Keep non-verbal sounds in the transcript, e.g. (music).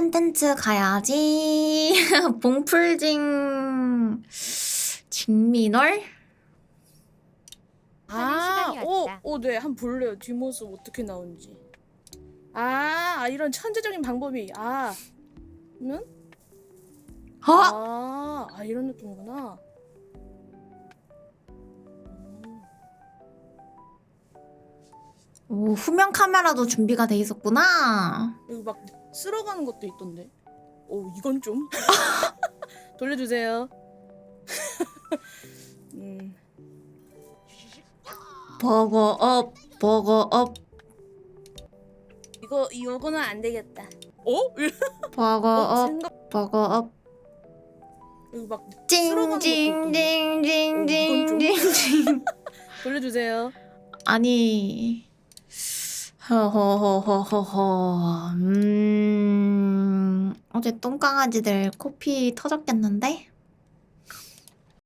컨텐츠 가야지. (laughs) 봉풀징 직민월? 아, 시간이 오, 왔다. 오, 네, 한 번 볼래요. 뒷모습 어떻게 나오는지. 아, 아, 이런 천재적인 방법이, 아, 면? 어? 아, 아, 이런 느낌이구나. 오, 후면 카메라도 준비가 돼 있었구나. 여기 막 쓸어가는 것도 있던데. 오, 이건 좀. (laughs) 돌려주세요. (laughs) 음, 버거업, 버거업, 이거, 이거는 안 되겠다. 어? (laughs) 어, 버거업, 생각, 버거업. 여기 막 쓸어가는 것도 있던데. 찡찡찡찡찡찡찡. 돌려주세요. 아니 허허허허허허 음 어제 똥강아지들 코피 터졌겠는데?